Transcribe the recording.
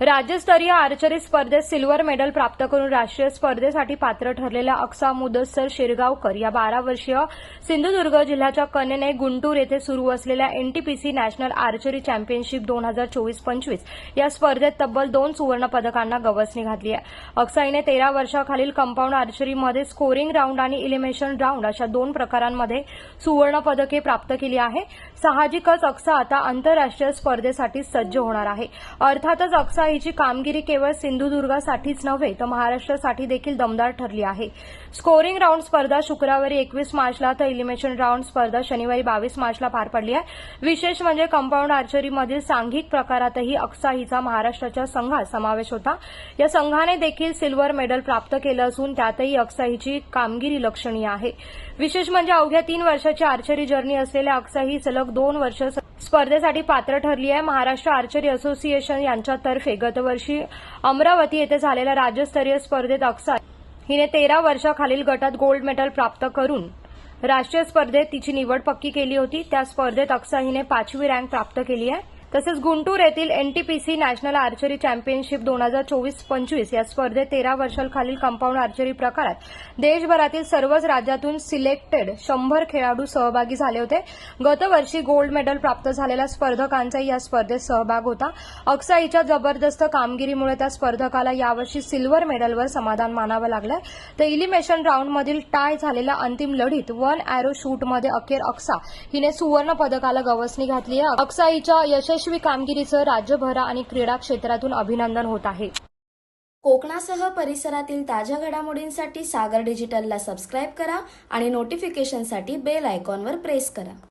राज्यस्तरीय आर्चरी स्पर्धेत silver medal प्राप्त करून राष्ट्रीय स्पर्धेसाठी पात्र ठरलेल्या अक्सा मुदस्सर शिरगावकर या बारा वर्षीय सिंधुदुर्ग जिल्ह्याच्या कन्येने गुंटूर येथे सुरू असलेल्या एनटीपीसी नॅशनल आर्चरी चॅम्पियनशिप दोन हजार चोवीस पंचवीस या स्पर्धेत तब्बल दोन सुवर्ण पदकांना गवसणी घातली आहे. अक्साईने तेरा वर्षाखालील कंपाऊंड आर्चरीमध्ये स्कोरिंग राऊंड आणि इलिमिनेशन राऊंड अशा दोन प्रकारांमध्ये सुवर्ण पदके प्राप्त केली आहे. साहजिकच अक्सा आता आंतरराष्ट्रीय स्पर्धेसाठी सज्ज होणार आहे. अर्थातच अक्सा हिची कामगिरी केवळ सिंधुदुर्गासाठीच नव्हे तर महाराष्ट्रासाठी देखील दमदार ठरली आहे. स्कोरिंग राऊंड स्पर्धा शुक्रवारी एकवीस मार्चला तर इलिमिनेशन राऊंड स्पर्धा शनिवारी बावीस मार्चला पार पडली आहे. विशेष म्हणजे कंपाऊंड आर्चरीमधील सांघिक प्रकारातही अक्सा हिचा महाराष्ट्राच्या संघात समावेश होता. या संघाने देखील सिल्वर मेडल प्राप्त केलं असून त्यातही अक्सा हिची कामगिरी लक्षणीय आहे. विशेष म्हणजे अवघ्या तीन वर्षाची आर्चरी जर्नी असलेल्या अक्सा ही सलग दोन वर्ष स्पर्धेसाठी पात्र ठरली आहे. महाराष्ट्र आर्चरी असोसिएशन यांच्यातर्फे गतवर्षी अमरावती येथे झालेल्या राज्यस्तरीय स्पर्धेत अक्सा हिने तेरा वर्षाखालील गटात गोल्ड मेडल प्राप्त करून राष्ट्रीय स्पर्धेत तिची निवड पक्की केली होती. त्या स्पर्धेत अक्सा हिने पाचवी रँक प्राप्त केली आहे. तसेच गुंटूर येथील एनटीपीसी नॅशनल आर्चरी चॅम्पियनशिप दोन हजार चोवीस पंचवीस या स्पर्धेत तेरा वर्षांखालील कंपाऊंड आर्चरी प्रकारात देशभरातील सर्वच राज्यातून सिलेक्टेड शंभर खेळाडू सहभागी झाले होते. गतवर्षी गोल्ड मेडल प्राप्त झालेल्या स्पर्धकांचाही या स्पर्धेत सहभाग होता. अक्साईच्या जबरदस्त कामगिरीमुळे त्या स्पर्धकाला यावर्षी सिल्वर मेडलवर समाधान मानावं लागलं. तर इलिमेशन राऊंडमधील टाय झालेल्या अंतिम लढीत वन अॅरो शूटमध्ये अखेर अक्सा हिने सुवर्ण पदकाला गवसणी घातली आहे अक्साईच्या यशस्वी यशस्वी कामगिरीचं राज्यभर आणि क्रीडा क्षेत्रातून अभिनंदन होत आहे. कोकणासह परिसरातील ताज्या घडामोडींसाठी सागर डिजिटलला सबस्क्राईब करा आणि नोटिफिकेशनसाठी बेल आयकॉनवर प्रेस करा.